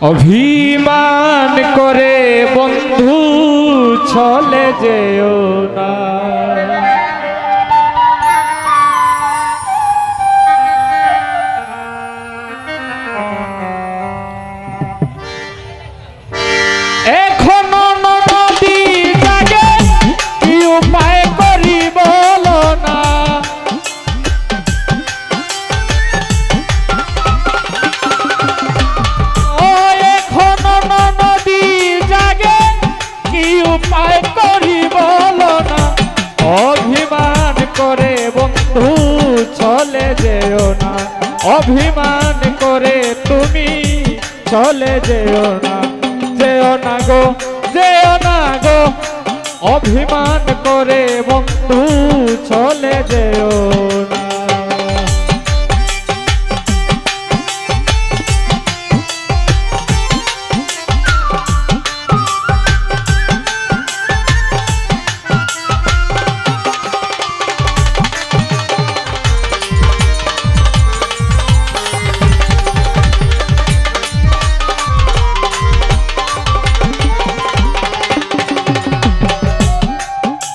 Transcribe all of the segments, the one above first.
অভিমান করে বন্ধু চলে যেও না। অভিমান করে তুমি চলে যেও না যেও না গো, যেও না গো। অভিমান করে বন্ধু, চলে যেও না।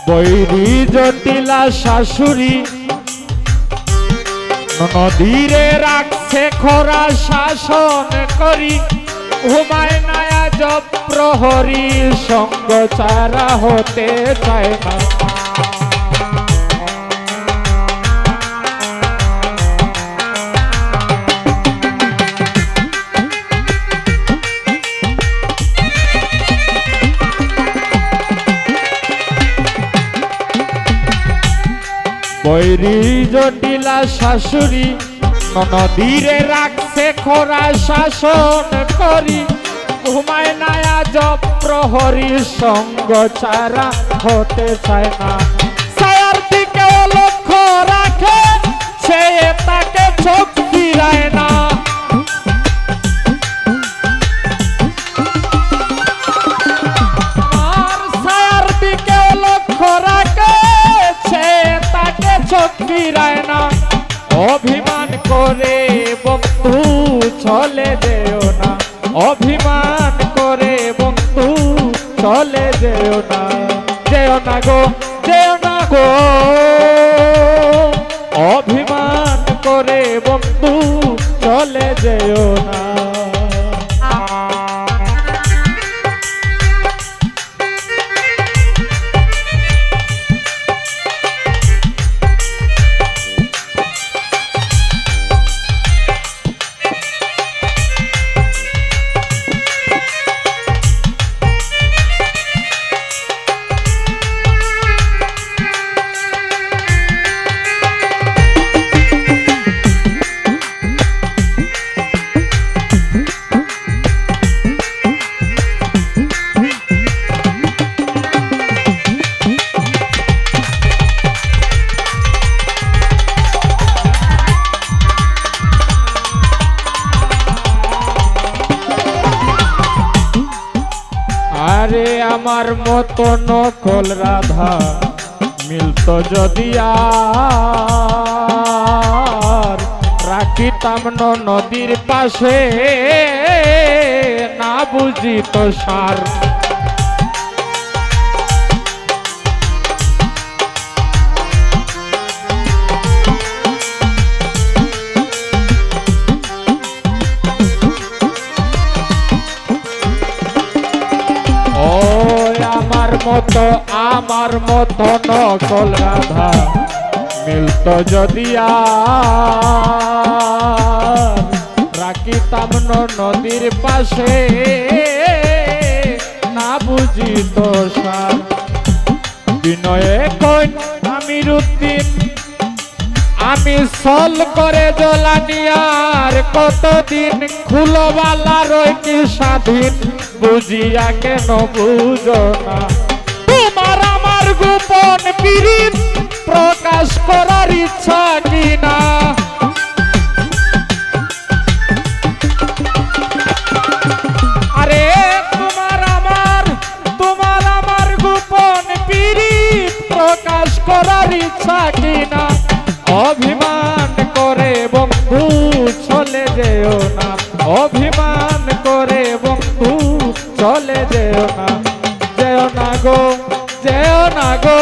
বৈরি জটিলা শাশুড়ি। নদীরে রাখছে খরা শাসন করি। ঘুমায় নায়া জব প্রহরী সঙ্গ, চারা হতে চায় না। বৈরি জটিলা শাশুড়ি, নদীরে রাখছে খরা শাসন করি। ঘুমায় নায়া জপ প্রহরী সঙ্গ ছাড়া হতে চায় না। যেও না। অভিমান করে বন্ধু, চলে যেও না। যেও না গো, যেও না গো। অভিমান করে বন্ধু, চলে যেও না। আমার মতো নকল রাধা মিলত যদি আর রাখিতাম নদীর পাশে না বুঝি তো সার। মতো, আমার মতো নকল রাধা মিলত যদি রাখিতাম নদীর পাশে, না বুঝি তো বিনয়ে কইন আমির উদ্দিন আমি সল করে জ্বলানিয়ার কতদিন খুলবালা কি স্বাধীন, বুঝিয়া কেন বুঝো না। গোপন পীড়িত প্রকাশ করার ইচ্ছা কিনা? আরে, তোমার আমার তোমার আমার গোপন পীড়িত প্রকাশ করার ইচ্ছা কিনা? অভিমান করে বন্ধু, চলে যেও না। অভিমান গো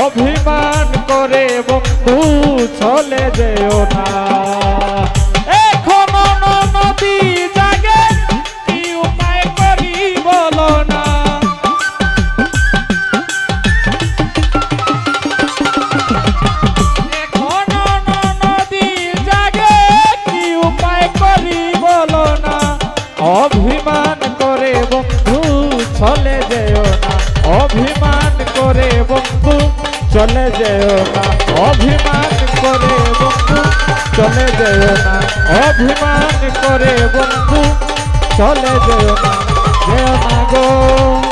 অভিমান করে বন্ধু চলে যেও না। চলে যেও না অভিমান করে বন্ধু চলে যেও না অভিমান করে বন্ধু চলে যেও না যেও না গো